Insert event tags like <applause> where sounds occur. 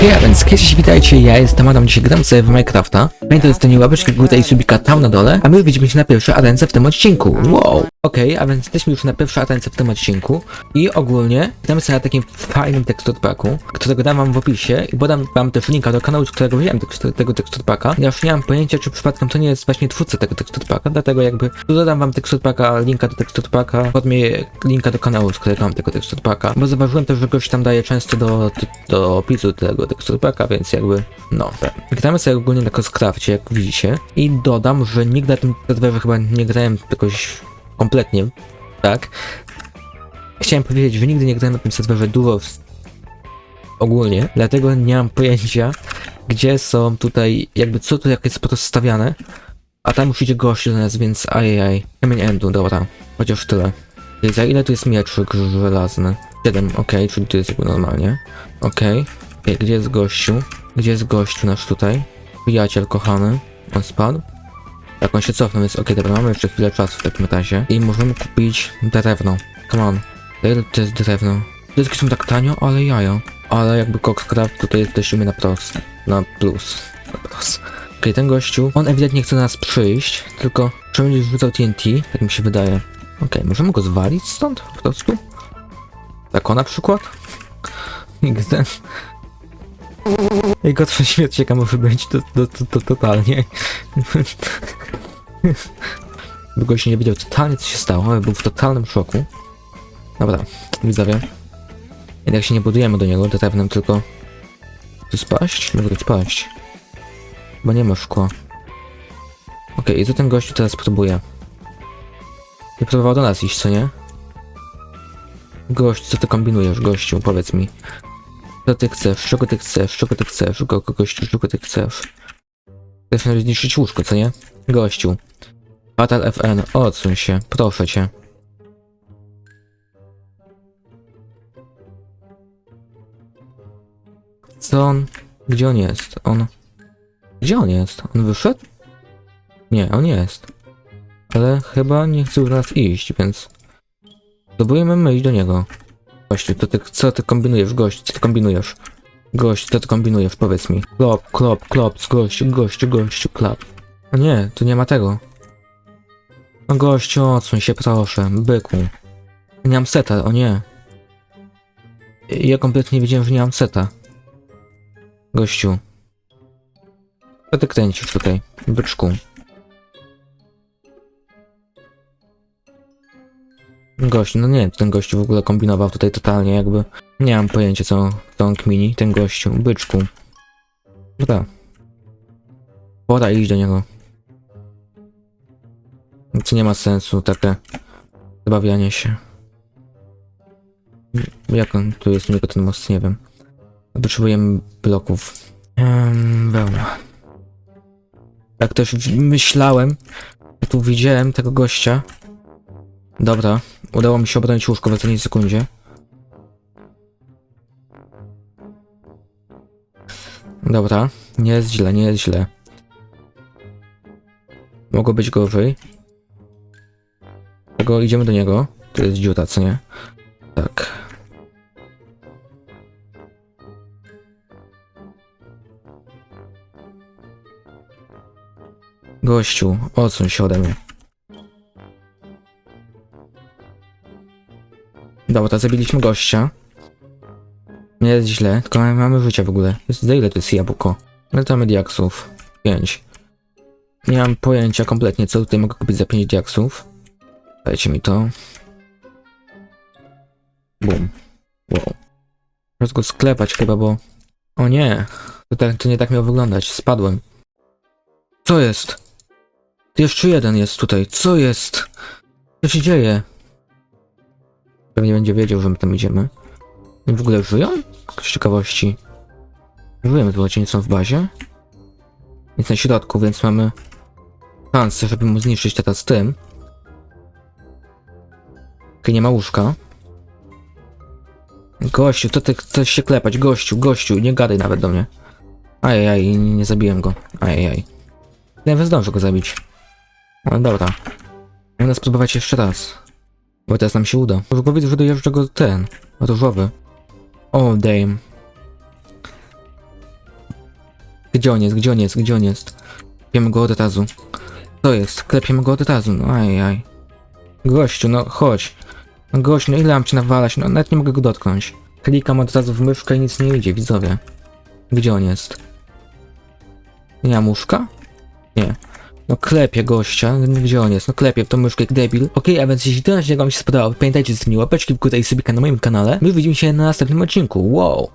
Hej, a więc kiedyś witajcie, ja jestem Adam, dzisiaj gram sobie w Minecrafta. Pamiętaj, zostanie łapeczki w górę i subika tam na dole, a my widzimy się na pierwszej arence w tym odcinku. Wow! Okej, a więc jesteśmy już na pierwszej arence w tym odcinku i ogólnie gramy sobie na takim fajnym teksturpaku, którego dam wam w opisie i podam wam też linka do kanału, z którego wziąłem tekstur, tego teksturpaka. Ja już nie mam pojęcia, czy przypadkiem to nie jest właśnie twórca tego teksturpaka, dlatego jakby tu dodam wam teksturpaka, linka do teksturpaka, podmię linka do kanału, z którego mam tego teksturpaka, bo zauważyłem też, że gość tam daje często do, do, do opisu tego teksturpaka, więc jakby, no. tak. Gramy sobie ogólnie na Coscrafcie, jak widzicie i dodam, że nigdy na tym serwerze chyba nie grałem jakoś kompletnie, tak? Chciałem powiedzieć, że nigdy nie grałem na tym serwerze dużo w... ogólnie, dlatego nie mam pojęcia, gdzie są tutaj, jakby co tu jak jest rozstawiane, a tam już idzie gość do nas, więc ajajaj. Kamień endu, dobra, chociaż tyle. I za ile tu jest mieczyk żelazny? 7, okej, czyli to jest jakby normalnie. Okej, okay. gdzie jest gościu? Gdzie jest gościu nasz tutaj? Przyjaciel kochany, on spadł? Jak on się cofnął, więc okej, dobra, mamy jeszcze chwilę czasu w takim razie. I możemy kupić drewno. Come on. Ile to jest drewno? Dyski są tak tanio, ale jajo. Ale jakby Coxcraft tutaj jesteśmy na prost. Na plus. Na plus. Okej, ten gościu, on ewidentnie chce nas przyjść, tylko czy będzie rzucał TNT, tak mi się wydaje. Okej, możemy go zwalić stąd po prostu? Tak o na przykład? <laughs> XD. Jego twoja śmierć cieka może być to, to, to, to totalnie. By gość nie wiedział totalnie co się stało, był w totalnym szoku. Dobra, widzowie. Jednak się nie budujemy do niego drewnem, tylko... Tu spaść? Mogę spaść. Bo nie ma szkła. Okej, i co ten gościu teraz próbuje? Nie próbował do nas iść, co nie? Gość, co ty kombinujesz, gościu? Powiedz mi. Co ty chcesz? Czego ty chcesz? Czego ty chcesz? Go, go, gościu, czego ty chcesz? Chcesz zniszczyć łóżko, co nie? Gościu. Fatal FN, odsuń się, proszę cię. Co on? Gdzie on jest? On... Gdzie on jest? On wyszedł? Nie, on jest. Ale chyba nie chce już nas iść, więc... Spróbujemy my iść do niego. Gościu, to ty, co ty kombinujesz, gość? Co ty kombinujesz? Gość, co ty kombinujesz? Powiedz mi. Klop, klop, klop, gościu, gościu, gościu, klap. O nie, tu nie ma tego. No gościu, odsuń się proszę, byku. Nie mam seta, o nie. Ja kompletnie nie wiedziałem, że nie mam seta. Gościu. Co ty kręcisz tutaj, byczku? Gościu, no nie wiem, ten gościu w ogóle kombinował tutaj totalnie, jakby. Nie mam pojęcia, co, co on kmini, ten gościu, byczku. Dobra. Pora iść do niego. Co nie ma sensu, takie zabawianie się. Jak on tu jest niego ten most, nie wiem. Potrzebujemy bloków. Um, wełna. Tak też myślałem, tu widziałem tego gościa. Dobra, udało mi się obronić łóżko w ostatniej sekundzie. Dobra, nie jest źle, nie jest źle. Mogło być gorzej. Tego idziemy do niego. To jest dziura, co nie? Tak. Gościu, odsuń się ode mnie. Dobra, zabiliśmy gościa. Nie jest źle, tylko mamy, życie w ogóle. Jest, za ile to jest jabłko? Ile mamy diaksów? 5. Nie mam pojęcia kompletnie, co tutaj mogę kupić za 5 diaksów. Dajcie mi to. Bum. Wow. Teraz go sklepać chyba, bo... O nie! To, tak, to nie tak miało wyglądać. Spadłem. Co jest? Jeszcze jeden jest tutaj. Co jest? Co się dzieje? Pewnie będzie wiedział, że my tam idziemy. I w ogóle żyją? Z ciekawości. Żyjemy tu, nie są w bazie. Jest na środku, więc mamy szansę, żeby mu zniszczyć teraz tym. Okej, nie ma łóżka. Gościu, co ty chcesz się klepać? Gościu, gościu, nie gadaj nawet do mnie. Ajajaj, nie, zabiłem go. Ajajaj. Nawet zdążę go zabić. Ale dobra. Mogę spróbować jeszcze raz. Bo teraz nam się uda. Powiedz, że dojeżdża go ten. Różowy. O, damn. Gdzie on jest, gdzie on jest, gdzie on jest? Klepiemy go od razu. To jest, klepiemy go od razu, no aj, aj. Gościu, no chodź. No gościu, no ile mam cię nawalać, no nawet nie mogę go dotknąć. Klikam od razu w myszkę i nic nie idzie, widzowie. Gdzie on jest? Nie ma muszka? Nie. No klepie gościa, gdzie on jest? No klepie w tą myszkę jak debil. Okej, a więc jeśli ten odcinek wam się spodobał, pamiętajcie z tymi łapeczki w górę i subika na moim kanale. My widzimy się na następnym odcinku. Wow!